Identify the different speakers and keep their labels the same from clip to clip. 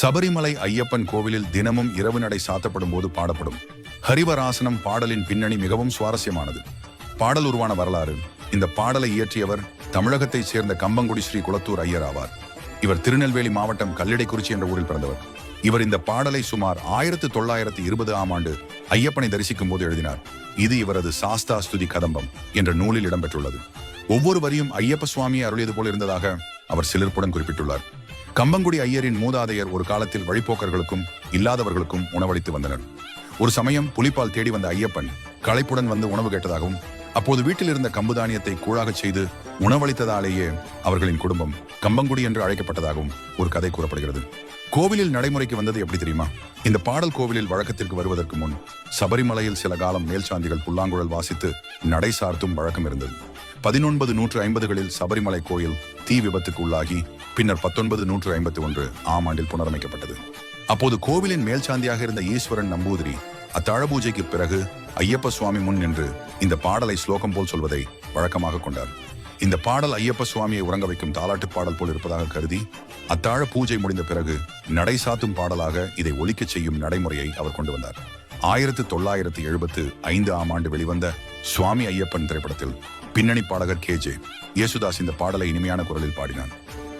Speaker 1: சபரிமலை ஐயப்பன் கோவிலில் தினமும் இரவு நடை சாத்தப்படும் போது பாடப்படும் ஹரிவராசனம் பாடலின் பின்னணி மிகவும் சுவாரஸ்யமானது. பாடல் உருவான வரலாறு. இந்த பாடலை இயற்றியவர் தமிழகத்தைச் சேர்ந்த கம்பங்குடி ஸ்ரீ குளத்தூர் ஐயர் ஆவார். இவர் திருநெல்வேலி மாவட்டம் கல்லிடைக்குறிச்சி என்ற ஊரில் பிறந்தவர். இவர் இந்த பாடலை சுமார் ஆயிரத்து தொள்ளாயிரத்தி இருபது ஆம் ஆண்டு ஐயப்பனை தரிசிக்கும் போது எழுதினார். இது இவரது சாஸ்தா ஸ்துதி கதம்பம் என்ற நூலில் இடம்பெற்றுள்ளது. ஒவ்வொரு வரியும் ஐயப்ப சுவாமியை அருளியது போல் இருந்ததாக அவர் சிலிர்ப்புடன் குறிப்பிட்டுள்ளார். கம்பங்குடி ஐயரின் மூதாதையர் ஒரு காலத்தில் வழிப்போக்கர்களுக்கும் இல்லாதவர்களுக்கும் உணவளித்து வந்தனர். ஒரு சமயம் புலிப்பால் தேடி வந்த ஐயப்பன் களைப்புடன் வந்து உணவு கேட்டதாகவும் அப்போது வீட்டில் இருந்த கம்புதானியத்தை கூழாகச் செய்து உணவளித்ததாலேயே அவர்களின் குடும்பம் கம்பங்குடி என்று அழைக்கப்பட்டதாகவும் ஒரு கதை கூறப்படுகிறது. கோவிலில் நடைமுறைக்கு வந்தது எப்படி தெரியுமா? இந்த பாடல் கோவிலில் வழக்கத்திற்கு வருவதற்கு முன் சபரிமலையில் சில காலம் மேல்சாந்திகள் புல்லாங்குழல் வாசித்து நடை சார்த்தும் வழக்கம் இருந்தது. பதினொன்பது நூற்று ஐம்பதுகளில் சபரிமலை கோயில் தீ விபத்துக்கு உள்ளாகி பின்னர் பத்தொன்பது நூற்று ஐம்பத்தி ஒன்று ஆம் ஆண்டில் புனரமைக்கப்பட்டது. அப்போது கோவிலின் மேல்சாந்தியாக இருந்த ஈஸ்வரன் நம்பூதிரி அத்தாழ பூஜைக்கு பிறகு ஐயப்ப சுவாமி முன் நின்று இந்த பாடலை ஸ்லோகம் போல் சொல்வதை வழக்கமாக கொண்டார். இந்த பாடல் ஐயப்ப சுவாமியை உறங்க வைக்கும் தாலாட்டு பாடல் போல் இருப்பதாக கருதி அத்தாழ பூஜை முடிந்த பிறகு நடை சாத்தும் பாடலாக இதை ஒலிக்கச் செய்யும் நடைமுறையை அவர் கொண்டு வந்தார். ஆயிரத்து தொள்ளாயிரத்து எழுபத்து ஐந்து ஆம் ஆண்டு வெளிவந்த சுவாமி ஐயப்பன் திரைப்படத்தில் பின்னணி பாடகர் கே ஜே யேசுதாஸ் இந்த பாடலை இனிமையான குரலில் பாடினார்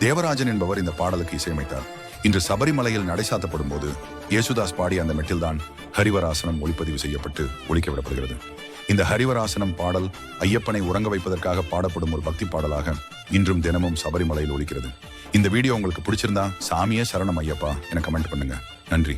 Speaker 1: தேவராஜன் என்பவர் இந்த பாடலுக்கு இசையமைத்தார். இன்று சபரிமலையில் நடைசாத்தப்படும் போது யேசுதாஸ் பாடிய அந்த மெட்டில்தான் ஹரிவராசனம் ஒளிப்பதிவு செய்யப்பட்டு ஒழிக்க விடப்படுகிறது இந்த ஹரிவராசனம் பாடல் ஐயப்பனை உறங்க வைப்பதற்காக பாடப்படும் ஒரு பக்தி பாடலாக இன்றும் தினமும் சபரிமலையில் ஒழிக்கிறது இந்த வீடியோ உங்களுக்கு பிடிச்சிருந்தா சாமியே சரணம் ஐயப்பா என கமெண்ட் பண்ணுங்க. நன்றி.